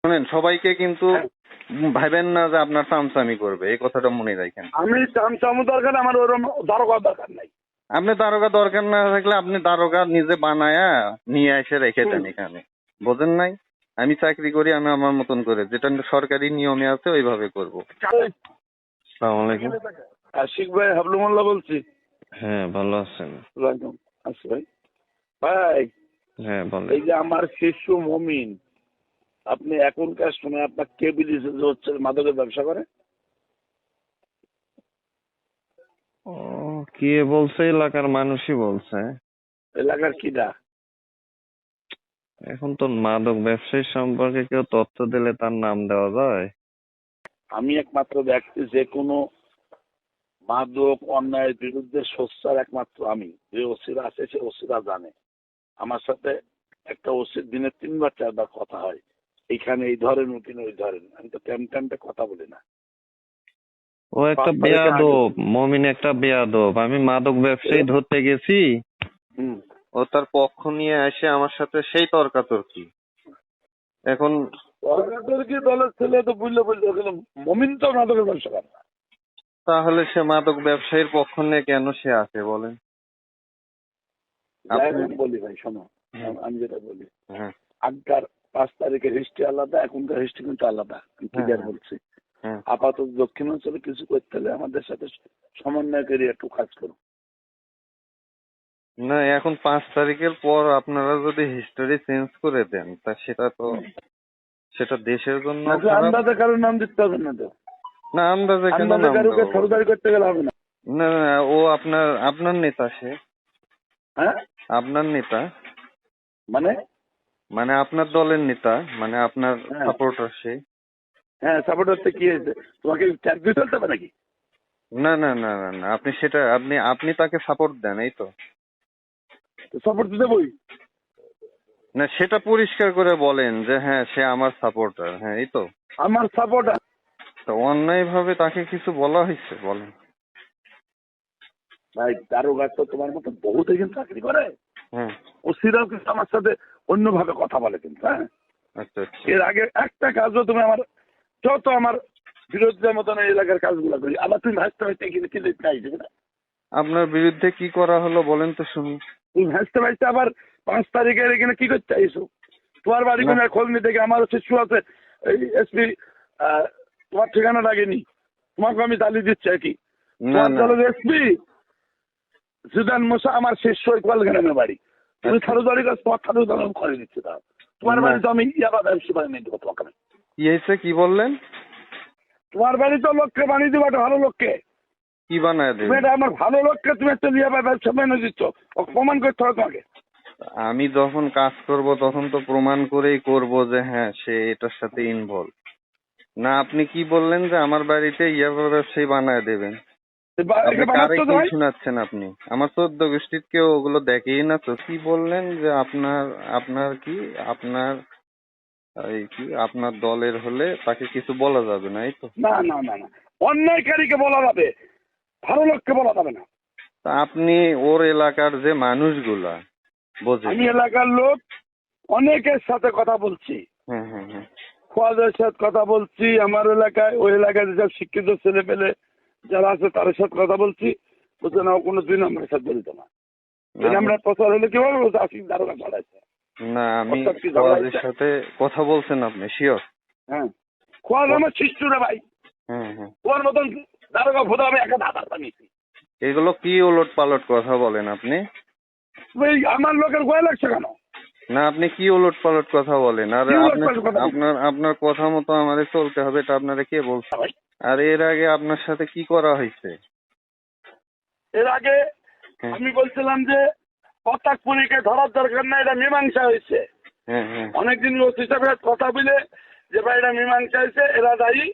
শোনেন সবাইকে কিন্তু হ্যাঁ। ভাবেন না যে আপনার চামচামি করবে এই কথাটা মনে রাখেন। আমি চামচামো দরকার আমার ওরম দারোগা দরকার নাই। আপনি দারোগা দরকার না থাকলে আপনি দারোগা নিজে বানায়া নিয়ে এসে রেখে দেন এখানে। বোঝেন নাই? আমি চাকরি করি আমি আমার মতন করে। যেটা সরকারি নিয়মে আছে ওইভাবে করব। আলাইকুম। আশিক ভাই হাবলুমোল্লা বলছি। হ্যাঁ ভালো আছেন। ভাই ভাই হ্যাঁ এই যে আমার শিশু মমিন আপনি এখনকার সময় আপনার কে বিলিছে যে হচ্ছে মাদকের ব্যবসা করে? ও কে বলছে? এলাকার মানুষই বলছে। এলাকার এখন তো মাদক ব্যবসায়ী সম্পর্কে কেউ তথ্য দিলে তার নাম দেওয়া যায়। আমি একমাত্র ব্যক্তি যে কোনো মাদক অন্যায়ের বিরুদ্ধে সোচ্চার একমাত্র আমি। যে ওসিরা আছে সে ওসিরা জানে। আমার সাথে একটা ওসির দিনে তিনবার চারবার কথা হয়। এইখানে এই ধরেন ওইখানে ওই ধরেন। আমি তো টাইম টাইমটা কথা বলি না। ও একটা বেয়াদব মমিন একটা বেয়াদব। আমি মাদক ব্যবসায়ী ধরতে গেছি। ও তার পক্ষ নিয়ে এসে আমার সাথে সেই তর্কাতর্কি। এখন সরকারের কি দলের ছেলে তো বুঝলে বুঝলে ওখানে মমিন তো মাদকের ব্যবসা করে না। তাহলে সে মাদক ব্যবসায়ীর পক্ষ নিয়ে কেন সে আসে বলেন? বলি ভাই শোনো। আমি যেটা বলি হ্যাঁ। আগকার পাঁচ তারিখের হিস্ট্রি আলাদা এখনকার হিস্ট্রি কিন্তু আলাদা ক্লিয়ার হ্যাঁ। বলছি। হ্যাঁ। আপাতত দক্ষিণ অঞ্চলে কিছু করতে হলে আমাদের সাথে সমন্বয় করে একটু কাজ করুন। না এখন পাঁচ তারিখের পর আপনারা যদি হিস্টোরি চেঞ্জ করে দেন তা সেটা তো সেটা দেশের জন্য আন্দাজে কারোর নাম দিতে হবে না তো। না আন্দাজে কেন নাম কারোকে? করতে গেলে হবে না না না, ও আপনার আপনার নেতা সে। হ্যাঁ? আপনার নেতা? মানে? মানে আপনার দলের নেতা মানে আপনার হ্যাঁ। সাপোর্টার সে। হ্যাঁ সাপোর্ট হচ্ছে কি হয়েছে? তোমাকে চাকরি চলতে হবে নাকি? না না না না না আপনি সেটা আপনি আপনি তাকে সাপোর্ট দেন এই তো। সাপোর্ট দিতে বই না সেটা পরিষ্কার করে বলেন যে হ্যাঁ সে আমার সাপোর্টার হ্যাঁ এই তো। আমার সাপোর্ট তো অন্যায় ভাবে তাকে কিছু বলা হয়েছে বলেন। ভাই দারোগা তো তোমার মতো বহুত এখানে চাকরি করে। হ্যাঁ। ও সিরাও কিন্তু আমার সাথে অন্যভাবে কথা বলে কিন্তু হ্যাঁ? আচ্ছা আচ্ছা। এর আগে একটা কাজও তুমি আমার যত আমার বিরোধীদের মতন এই এলাকার কাজগুলো করি আবার তুমি ভাসতে ভাসতে এখানে কি দেখতে আসবে না আপনার বিরুদ্ধে কি করা হলো বলেন তো শুনি। তুমি ভাসতে ভাসতে আবার পাঁচ তারিখের এখানে কি করতে আইসো তোমার বাড়ি কোনো খোঁজ নিতে আমার শিশু আছে এই এসপি তোমার ঠিকানা লাগেনি তোমাকে আমি তালি দিচ্ছি আর কি। তোমার এসপি সুদান মুসা আমার শিষ্য গ্রামের বাড়ি। তুমি আচ্ছা। থারু দাঁড়ি কাজ তোমার থারু দাঁড়ি করে দিচ্ছি তাও তোমার না। বাড়ি তো আমি ইয়াবা ব্যবসা বানিয়ে দেবো তোমাকে। আমি। কি কি বললেন? তোমার বাড়ি তো লোককে বানিয়ে দেবো একটা ভালো লোককে। কি বানায় দেবেন এটা আমার ভালো লোককে তুমি একটা ইয়াবা ব্যবসা বানিয়ে দিচ্ছ প্রমাণ করতে হবে তোমাকে। আমি যখন কাজ করব তখন তো প্রমাণ করেই করব যে হ্যাঁ সে এটার সাথে ইনভলভ না আপনি কি বললেন যে আমার বাড়িতে ইয়াবা ব্যবসায়ী বানায় দেবেন? শোনাচ্ছেন আপনি? আমার চোদ্দ গোষ্ঠীর কেউ ওগুলো দেখেই না তো। কি বললেন যে আপনার আপনার কি আপনার এই কি আপনার দলের হলে তাকে কিছু বলা যাবে না এই তো? না না না না। অন্যায়কারীকে বলা যাবে ভালো লোককে বলা যাবে না। তা আপনি ওর এলাকার যে মানুষগুলা বোঝে আমি এলাকার লোক অনেকের সাথে কথা বলছি। হ্যাঁ হ্যাঁ হ্যাঁ। সাথে কথা বলছি আমার এলাকায় ওই এলাকায় যেসব শিক্ষিত ছেলে পেলে যারা আছে তাদের সাথে কথা বলছি বলছে না কোনো দুই নম্বরের সাথে জড়িত না। দুই নম্বরের প্রচার হলে কীভাবে বলছে আশিক দারোগা না আমি হয়েছে? সাথে কথা বলছেন আপনি শিওর হ্যাঁ। খোয়াদ আমার শিষ্যরা ভাই। হ্যাঁ হ্যাঁ। ওর মতন দারোগা আমি বানিয়েছি। এগুলো কি ওলট পালট কথা বলেন আপনি? আমার লোকের ভয় লাগছে কেন? না আপনি কি ওলট পালট কথা বলেন? আর আপনার আপনার কথা মতো আমাদের চলতে হবে এটা আপনারা কে বলছেন? ভাই আর এর আগে আপনার সাথে কি করা হয়েছে? এর আগে হ্যাঁ। আমি বলছিলাম যে পতাকপুরীকে ধরার দরকার না এটা মীমাংসা হয়েছে। হ্যাঁ হ্যাঁ। অনেকদিন ওসি সাহেবের কথা বলে যে ভাই এটা মীমাংসা হয়েছে এরা দায়ী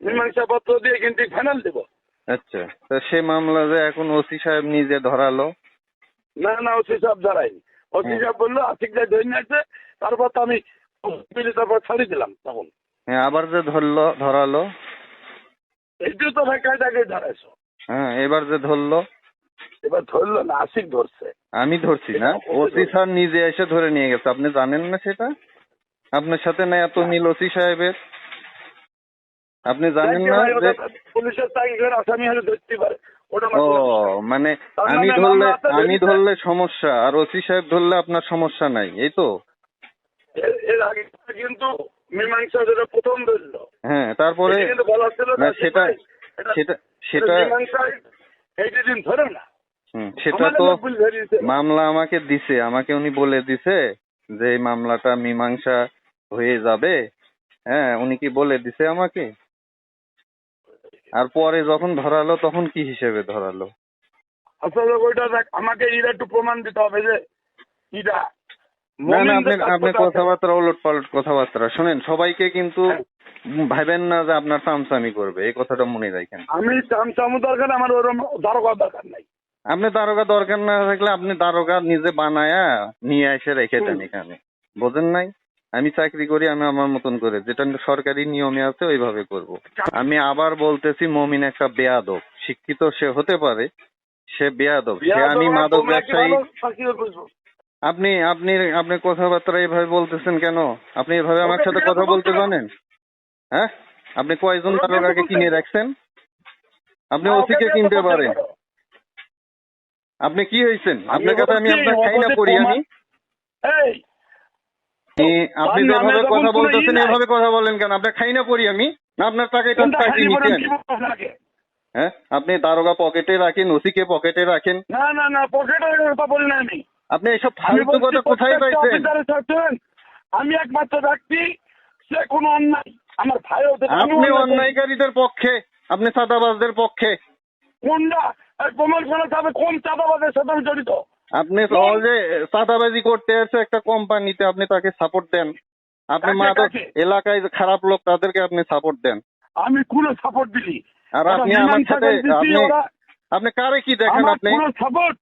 মীমাংসা পত্র দিয়ে কিন্তু ফাইনাল দেবো। আচ্ছা তা সে মামলা যে এখন ওসি সাহেব নিজে ধরালো? না না ওসি সাহেব দাঁড়ায়নি ওসি। সাহেব বলল আশিক ভাই ধরে নিয়েছে তারপর তো আমি তারপর ছাড়িয়ে দিলাম তখন। হ্যাঁ আবার যে ধরলো ধরালো? এইটিও তো ভাই কায়দাকে ধরাইছো হ্যাঁ এবার যে ধরলো এবার ধরলো না আশিক ধরছে আমি ধরছি না? ওসি স্যার নিজে এসে ধরে নিয়ে গেছে। আপনি জানেন না সেটা? আপনার সাথে না এত মিল ওসি সাহেবের। আপনি জানেন না যে পুলিশের তাগিদের আসামি হলে ধরতে পারে। ও। মানে আমি ধরলে আমি ধরলে সমস্যা আর ওসি সাহেব ধরলে আপনার সমস্যা নাই এই তো? এর- আগে কিন্তু মীমাংসা যেটা প্রথম ধরলো তারপরে সেটা সেটা সেটা সেটা তো। মামলা আমাকে দিছে আমাকে উনি বলে দিছে যে এই মামলাটা মীমাংসা হয়ে যাবে। হ্যাঁ উনি কি বলে দিছে আমাকে? আর পরে যখন ধরালো তখন কি হিসেবে ধরালো? আসলে ওইটা দেখ আমাকে এটা একটু প্রমাণ দিতে হবে যে এটা না না আপনি কথাবার্তা ওলট পালট কথাবার্তা শোনেন সবাইকে কিন্তু ভাবেন না যে আপনার চামচামি করবে এই কথাটা মনে রাখেন। আমি চামচামু দরকার আমার ওরম দারোগা দরকার নাই। আপনি দারোগা দরকার না থাকলে আপনি দারোগা নিজে বানায়া নিয়ে এসে রেখে দেন এখানে। বোঝেন নাই? আমি চাকরি করি আমি আমার মতন করে। যেটা সরকারি নিয়মে আছে ওইভাবে করব। আমি আবার বলতেছি মমিন একটা বেয়াদব। শিক্ষিত সে হতে পারে সে বেয়াদব। সে আমি দরকার, মাদক ব্যবসায়ী? আপনি আপনি আপনি কথাবার্তা এইভাবে বলতেছেন কেন? আপনি এভাবে আমার সাথে কথা বলতে জানেন? হ্যাঁ? আপনি কয়জন ওকে বিয়া তো দারোগাকে করতে কিনে রাখছেন? আপনি ওকে ওসিকে কিনতে পারেন। আপনি কি হয়েছেন? আপনার কাছে আমি আপনার খাই না পড়ি আমি এই। আপনি যেভাবে কথা বলতেছেন এভাবে কথা বলেন কেন? আপনার খাই না পড়ি আমি না আপনার তো কোনটা চাকরি নিতেন? হ্যাঁ? আপনি দারোগা পকেটে রাখেন ওসিকে পকেটে রাখেন। না না না পকেটে কথা বলি না আমি। আপনি এইসব আমি ফালতু কথা কোথায় পাইছেন? আমি একমাত্র ব্যক্তি সে কোনো অন্যায়। আমার ভাই ওদের আপনি অন্যায়কারীদের পক্ষে আপনি সাদাবাজদের পক্ষে। কোনটা আর প্রমাণ করা যাবে কোন সাথে আমি জড়িত। আপনি সহজে চাঁদাবাজি করতে আসছে একটা কোম্পানিতে আপনি তাকে সাপোর্ট দেন। আপনি মাদক এলাকায় যে খারাপ লোক তাদেরকে আপনি সাপোর্ট দেন। আমি কোনো সাপোর্ট দিলি আর আপনি আমার সাথে আপনি আপনি কারে কি দেখেন আপনি? কোনো সাপোর্ট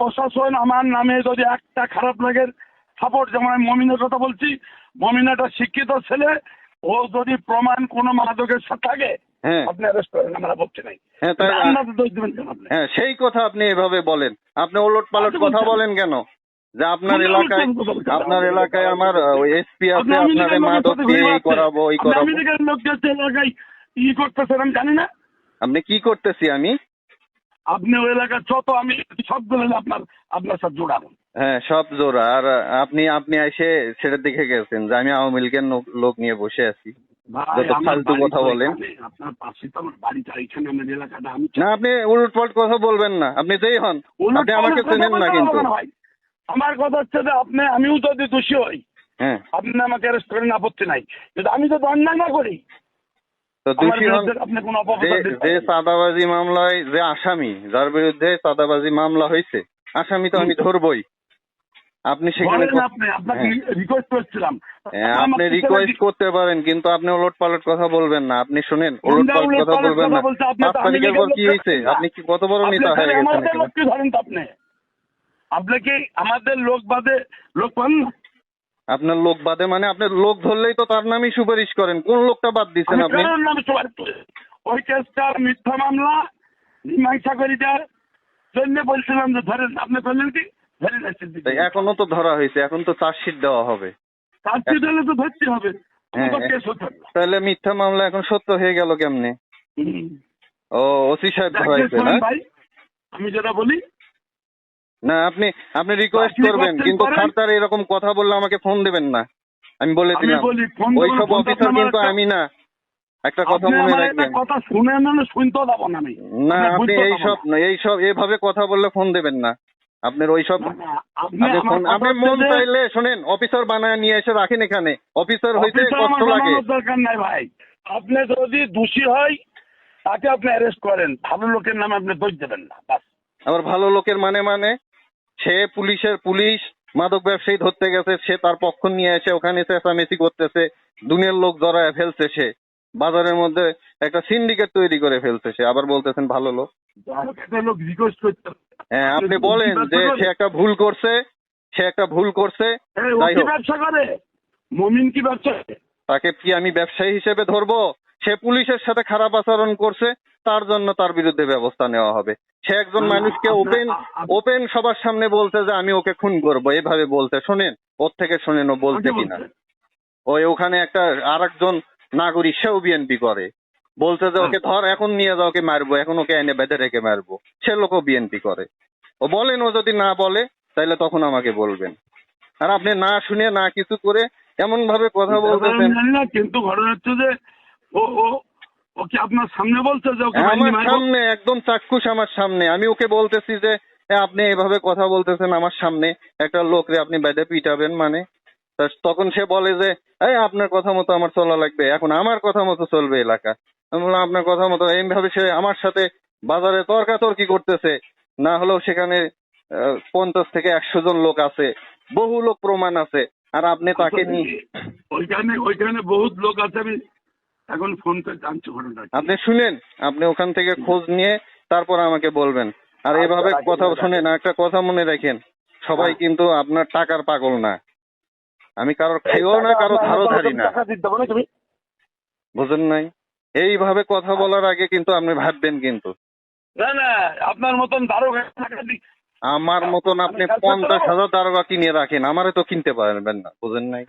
প্রশাসন আমার নামে যদি একটা খারাপ লাগে সাপোর্ট যেমন আমি মমিনের কথা বলছি মমিনাটা শিক্ষিত ছেলে ও যদি প্রমাণ কোনো মাদকের সাথে থাকে হ্যাঁ। আপনি অ্যারেস্ট করেন আমরা বলছি নাই। হ্যাঁ দোষ দেবেন কেন আপনি? হ্যাঁ সেই কথা আপনি এভাবে বলেন। আপনি ওলট পালট কথা বলেন কেন? যে আপনার এলাকায়। আপনার এলাকায় আমার এসপি আছে আপনারে মাদক দিয়ে এই করাবো ওই করাবো। এলাকায় ই করতেছেন আমি জানি না। আপনি কি করতেছি আমি? আপনি ওই এলাকার যত আমি সবগুলো আপনার আপনার সাথে জোড়াবো। হ্যাঁ সব জোড়া। আর আপনি আপনি এসে সেটা দেখে গেছেন যে আমি আওয়ামী লীগের লোক- নিয়ে বসে আছি। যত ফালতু কথা বলেন। না আপনি উলট পালট কথা বলবেন না। আপনি যেই হন আপনি আমাকে চেনেন না কিন্তু। হবে না ভাই। আমার কথা হচ্ছে যে আপনি আমিও যদি দোষী হই হ্যাঁ। আপনি আমাকে অ্যারেস্ট করেন আপত্তি নাই। কিন্তু আমি অন্যায় না করি তো দোষী হন যে। চাঁদাবাজি মামলায় যে আসামি যার বিরুদ্ধে চাঁদাবাজি মামলা হয়েছে আসামি তো আমি ধরবই। আপনি সেখানে আপনি আপনাকে হ্যাঁ। রিকোয়েস্ট করছিলাম। হ্যাঁ, আপনি রিকোয়েস্ট করতে পারেন কিন্তু আপনি ওলট পালট কথা বলবেন না। আপনি শুনেন ওলট পালট কথা বলবেন না। পাঁচ তারিখের পর কি হয়েছে আপনি কি কত বড় নেতা হয়ে গেছেন আমাদের ধরেন তো আপনি। আপনি কি আমাদের লোক বাদে লোক পান আপনার লোক বাদে মানে আপনি লোক ধরলেই তো তার নামই সুপারিশ করেন। কোন লোকটা বাদ দিচ্ছেন আপনি? ওই কেসটার মিথ্যা মামলা মীমাংসা করে জন্য বলছিলাম যে ধরেন আপনি করলেন কি? তাই এখনও তো ধরা হয়েছে এখন তো চার্জশিট দেওয়া হবে। চাকরি দিলে তো ধরতে হবে হ্যাঁ। তাহলে মিথ্যা মামলা এখন সত্য হয়ে গেল কেমনে? ও ওসি সাহেব ধরাইছে না? আমি যেটা বলি না আপনি আপনি রিকোয়েস্ট করবেন কিন্তু করেন। এরকম কথা বললে আমাকে ফোন দেবেন না। আমি বলে দিলাম। ওই সব অফিসার কিন্তু আমি না। একটা কথা মনে রাখবেন। কথা শুনে না শুনতেও যাব না আমি। না আপনি এই সব এই সব এভাবে কথা বললে ফোন দেবেন না। আপনার ওই সব না, না, আপনি মন চাইলে শোনেন অফিসার বানায় নিয়ে এসে রাখেন এখানে। অফিসার হইতে কষ্ট লাগে। দরকার নাই ভাই। আপনি যদি দোষী হয় তাকে আপনি অ্যারেস্ট করেন। ভালো লোকের নামে আপনি দোষ দেবেন না বাস। আবার ভালো লোকের মানে মানে সে পুলিশের পুলিশ মাদক ব্যবসায়ী ধরতে গেছে সে তার পক্ষ নিয়ে এসে ওখানে চেঁচামেচি করতেছে দুনিয়ার লোক জড়ায় ফেলছে সে। বাজারের মধ্যে একটা সিন্ডিকেট তৈরি করে ফেলছে সে আবার বলতেছেন ভালো লোক। লোক রিকোয়েস্ট করতে হ্যাঁ আপনি বলেন যে সে একটা ভুল করছে সে একটা ভুল করছে। হোক। ব্যবসা করে? মমিন কি ব্যবসা তাকে কি আমি ব্যবসায়ী হিসেবে ধরবো? সে পুলিশের সাথে খারাপ আচরণ করছে তার জন্য তার বিরুদ্ধে ব্যবস্থা নেওয়া হবে। সে একজন মানুষকে ওপেন ওপেন সবার সামনে বলছে যে আমি ওকে খুন করব। এভাবে বলতে শোনেন ওর থেকে শোনেন ও বলছে কিনা। ওই ওখানে একটা আরেকজন নাগরিক সেও বিএনপি করে। বলছে যে ওকে ধর এখন নিয়ে যাও ওকে মারবো এখন ওকে এনে বেঁধে রেখে মারবো। সে লোকও বিএনপি করে। ও বলেন ও যদি না বলে তাহলে তখন আমাকে বলবেন। আর আপনি না শুনে না কিছু করে এমন ভাবে কথা বলতেছেন। কিন্তু ঘটনা হচ্ছে যে ও ও ও কি আপনার সামনে বলছে যে ওকে আমার সামনে একদম চাক্ষুষ আমার সামনে। আমি ওকে বলতেছি যে আপনি এভাবে কথা বলতেছেন আমার সামনে। একটা লোকরে আপনি বেঁধে পিটাবেন মানে? তখন সে বলে যে এই আপনার কথা মতো আমার চলা লাগবে। এখন আমার কথা মতো চলবে এলাকা। আমি বললাম আপনার কথা মতো এইভাবে সে আমার সাথে বাজারে তর্কাতর্কি করতেছে। না হলেও সেখানে পঞ্চাশ থেকে একশো জন লোক আছে। বহু লোক প্রমাণ আছে। আর আপনি তাকে নিয়ে ওইখানে ওইখানে বহুত লোক আছে। আমি এখন ফোনটা জানছি ঘটনাটা। কি। আপনি শুনেন আপনি ওখান থেকে খোঁজ নিয়ে তারপর আমাকে বলবেন। আর এভাবে আচ্ছা, কথা শুনেন একটা কথা মনে রাখেন। সবাই হ্যাঁ। কিন্তু আপনার টাকার পাগল না। আমি কারোর খাইও না কারও ধারও ধারি না। বুঝেন নাই? এইভাবে কথা বলার আগে কিন্তু আপনি ভাববেন কিন্তু। না না আপনার মতন দারোগা আমার মতন আপনি পঞ্চাশ হাজার দারোগা কিনে রাখেন আমারে তো কিনতে পারবেন না বুঝেন নাই?